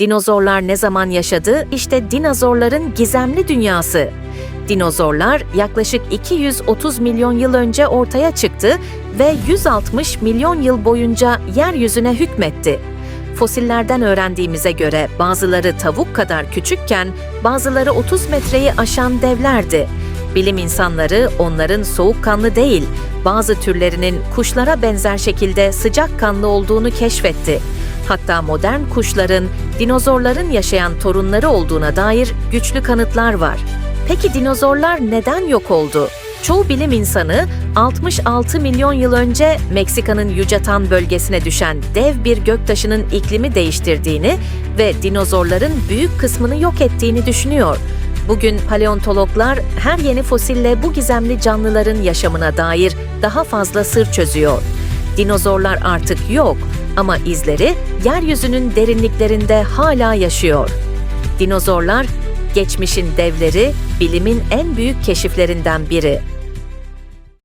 Dinozorlar ne zaman yaşadı? İşte dinozorların gizemli dünyası. Dinozorlar yaklaşık 230 milyon yıl önce ortaya çıktı ve 160 milyon yıl boyunca yeryüzüne hükmetti. Fosillerden öğrendiğimize göre bazıları tavuk kadar küçükken bazıları 30 metreyi aşan devlerdi. Bilim insanları onların soğukkanlı değil, bazı türlerinin kuşlara benzer şekilde sıcakkanlı olduğunu keşfetti. Hatta modern kuşların dinozorların yaşayan torunları olduğuna dair güçlü kanıtlar var. Peki dinozorlar neden yok oldu? Çoğu bilim insanı 66 milyon yıl önce Meksika'nın Yucatan bölgesine düşen dev bir göktaşının iklimi değiştirdiğini ve dinozorların büyük kısmını yok ettiğini düşünüyor. Bugün paleontologlar her yeni fosille bu gizemli canlıların yaşamına dair daha fazla sır çözüyor. Dinozorlar artık yok ama izleri yeryüzünün derinliklerinde hala yaşıyor. Dinozorlar geçmişin devleri, bilimin en büyük keşiflerinden biri.